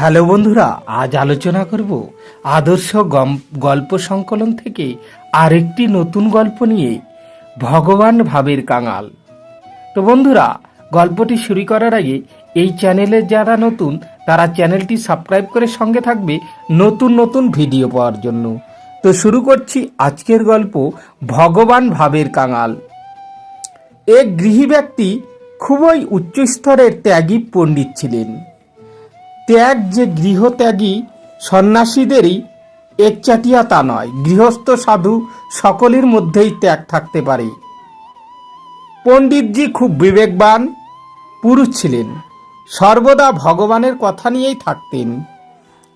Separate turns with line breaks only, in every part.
Hello বন্ধুরা, আজ আলোচনা করব আদর্শ গল্প সংকলন থেকে আরেকটি নতুন গল্প নিয়ে, ভগবান ভাবের কাঙাল। তো বন্ধুরা, গল্পটি শুরু করার আগে এই চ্যানেলে যারা নতুন, তারা চ্যানেলটি সাবস্ক্রাইব করে সঙ্গে থাকবে নতুন নতুন ভিডিও পাওয়ার জন্য। তো শুরু করছি আজকের গল্প, ভগবান ভাবের কাঙাল। এক গৃহী ব্যক্তি খুবই উচ্চস্তরের ত্যাগী পণ্ডিত ছিলেন। ত্যাগ যে গৃহত্যাগী সন্ন্যাসীদেরই একচাটিয়া তা নয়। গৃহস্থ সাধু সকলের মধ্যেই ত্যাগ থাকতে পারে। পণ্ডিতজি খুব বিবেকবান, পুরুষ ছিলেন। সর্বদা ভগবানের কথা নিয়েই থাকতেন।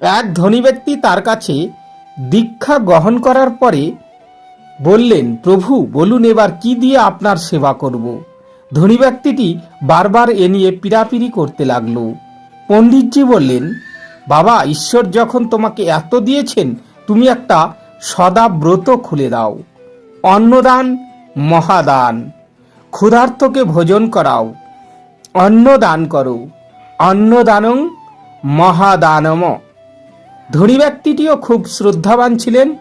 এক ধনী ব্যক্তি তার কাছে দীক্ষা গ্রহণ করার পরে বললেন, প্রভু, বলুন এবার কি দিয়ে আপনার সেবা করব? ধনী ব্যক্তিটি বারবার এ নিয়ে পিড়াপিড়ি করতে লাগল। পণ্ডিতজি বললেন, বাবা, ঈশ্বর যখন তোমাকে এত দিয়েছেন, তুমি একটা সদা ব্রত খুলে দাও। অন্নদান, মহাদান। ক্ষুধার্তকে ভোজন করাও। অন্ন দান করো। অন্নদানং মহাদানম। ধনী ব্যক্তিটিও খুব শ্রদ্ধাবান ছিলেন।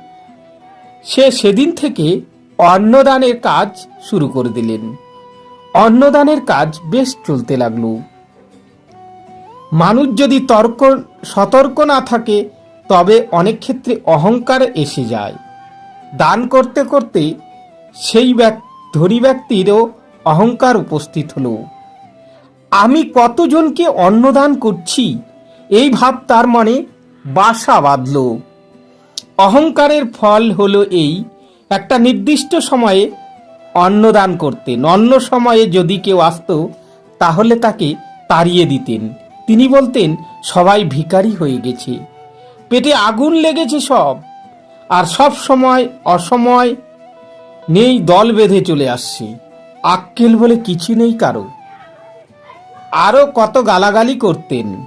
সে সেদিন থেকে অন্নদানের কাজ শুরু করে দিলেন। অন্নদানের কাজ বেশ চলতে লাগল। মানুষ যদি তর্ক, সতর্ক না থাকে, তবে অনেক ক্ষেত্রে অহংকার এসে যায়। দান করতে করতে সেই ধনী ব্যক্তিরও অহংকার উপস্থিত হলো। আমি কতজনকে অন্নদান করছি? এই ভাব তার মনে বাসা বাঁধল। অহংকারের ফল হলো এই, একটা নির্দিষ্ট সময়ে অন্নদান করতেন। অন্য সময়ে যদি কেউ আসতো, তাহলে তাকে তাড়িয়ে দিতেন। তিনি বলতেন, সবাই ভিখারি হয়ে গেছে। পেটে আগুন লেগেছে সব। আর সব সময় অসময় নেই দল বেঁধে চলে আসছে। আক্কেল বলে কিছু নেই কারও। আরও কত গালাগালি করতেন।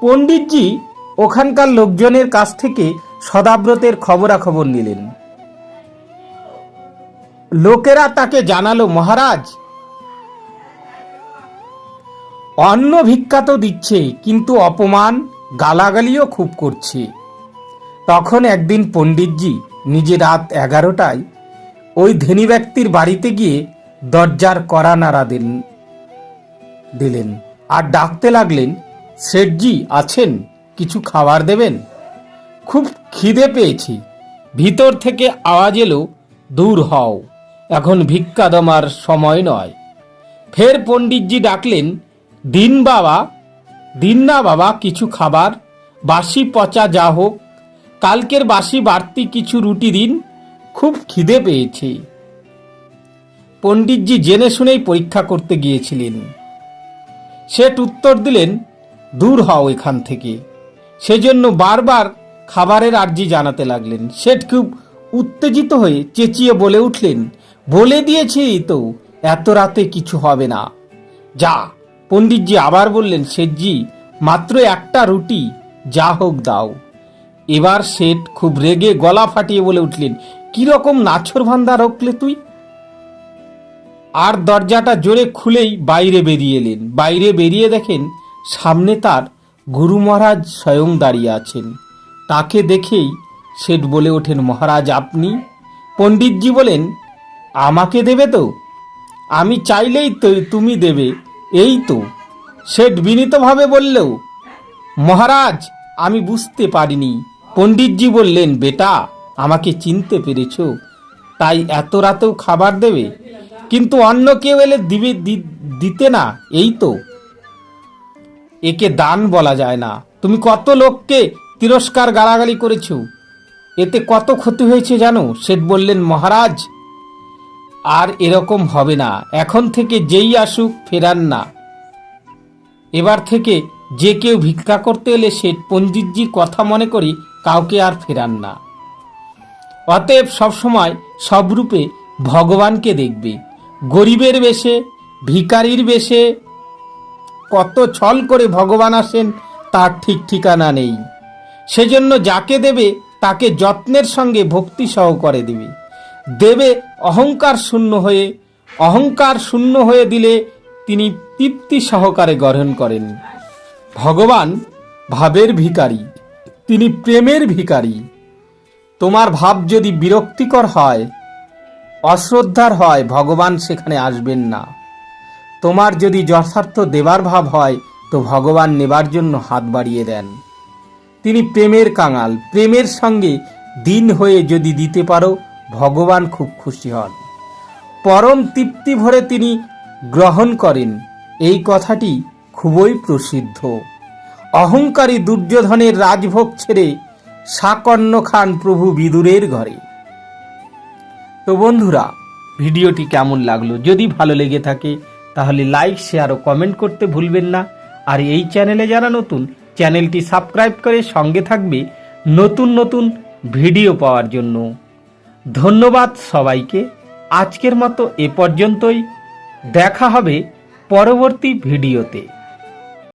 পণ্ডিতজি ওখানকার লোকজনের কাছ থেকে সদাব্রতের খবরাখবর নিলেন। লোকেরা তাকে জানালো, মহারাজ অন্ন ভিক্ষা তো দিচ্ছে, কিন্তু অপমান, গালাগালিও খুব করছে। তখন একদিন পণ্ডিতজি নিজে রাত এগারোটায় ওই ধনী ব্যক্তির বাড়িতে গিয়ে দরজার কড়া নাড়া দিন, দিলেন। আর ডাকতে লাগলেন, শেঠজি আছেন? কিছু খাবার দেবেন? খুব খিদে পেয়েছি। ভিতর থেকে আওয়াজ এলো, দূর হও, এখন ভিক্ষা দমার সময় নয়। ফের পণ্ডিতজি ডাকলেন দিন বাবা, দিন না বাবা, কিছু খাবার, বাসি পচা যা হোক। কালকের বাসি বাড়তি কিছু রুটি দিন, খুব খিদে পেয়েছে। পণ্ডিতজি জেনে শুনেই পরীক্ষা করতে গিয়েছিলেন। শেঠ উত্তর দিলেন, দূর হও এখান থেকে। সেজন্য বারবার খাবারের আর্জি জানাতে লাগলেন। শেঠ খুব উত্তেজিত হয়ে চেঁচিয়ে বলে উঠলেন, বলে দিয়েছি তো, এত রাতে কিছু হবে না। যা। পণ্ডিতজি আবার বললেন, শেঠজি, মাত্র একটা রুটি, যা হোক দাও। এবার শেঠ খুব রেগে গলা ফাটিয়ে বলে উঠলেন কীরকম নাছর ভান্দা রকলে তুই? আর দরজাটা জোরে খুলেই বাইরে বেরিয়ে এলেন। বাইরে বেরিয়ে দেখেন, সামনে তার গুরু মহারাজ স্বয়ং দাঁড়িয়ে আছেন। তাকে দেখেই শেঠ বলে ওঠেন, মহারাজ, আপনি? পণ্ডিতজি বলেন, আমাকে দেবে তো? আমি চাইলেই তুমি দেবে। এই তো শেঠ বিনীতভাবে বললেও, মহারাজ, আমি বুঝতে পারিনি। পণ্ডিতজি বললেন, বেটা, আমাকে চিনতে পেরেছ। তাই এত রাতেও খাবার দেবে। কিন্তু অন্য কেউ এলে দিবে দিতে না, এই তো। একে দান বলা যায় না। তুমি কত লোককে তিরস্কার গালাগালি করেছ। এতে কত ক্ষতি হয়েছে জানো? শেঠ বললেন, মহারাজ আর এরকম হবে না। এখন থেকে যেই আসুক ফেরান না। এবার থেকে যে কেউ ভিক্ষা করতে এলে সে পণ্ডিতজির কথা মনে করি কাউকে আর ফেরান না। অতএব সবসময় সবরূপে ভগবানকে দেখবে। গরিবের বেশে ভিকারির বেশে, কত ছল করে ভগবান আসেন, তার ঠিক ঠিকানা নেই। সেজন্য যাকে দেবে, তাকে যত্নের সঙ্গে ভক্তি সহ করে দেবে। দেবে অহংকার শূন্য হয়ে, অহংকার শূন্য হয়ে দিলে তিনি তৃপ্তি সহকারে গ্রহণ করেন। ভগবান ভাবের ভিকারী তিনি প্রেমের ভিখারি। তোমার ভাব যদি বিরক্তিকর হয়, অশ্রদ্ধার হয়, ভগবান সেখানে আসবেন না। তোমার যদি যথার্থ দেবার ভাব হয়, তো ভগবান নেবার জন্য হাত বাড়িয়ে দেন। তিনি প্রেমের কাঙাল, প্রেমের সঙ্গে দিন হয়ে যদি দিতে পারো ভগবান খুব খুশি হন। পরম তৃপ্তি ভরে তিনি গ্রহণ করেন। এই কথাটি খুবই প্রসিদ্ধ। অহংকারী দুর্যোধনের রাজভোগ ছেড়ে সাকর্ণ খান প্রভু বিদুরের ঘরে। তো বন্ধুরা, ভিডিওটি কেমন লাগল? যদি ভালো লেগে থাকে, তাহলে লাইক, শেয়ার ও কমেন্ট করতে ভুলবেন না। আর এই চ্যানেলে যারা নতুন, চ্যানেলটি সাবস্ক্রাইব করে সঙ্গে থাকবে নতুন নতুন ভিডিও পাওয়ার জন্য। ধন্যবাদ সবাইকে। আজকের মতো এ পর্যন্তই। দেখা হবে পরবর্তী ভিডিওতে।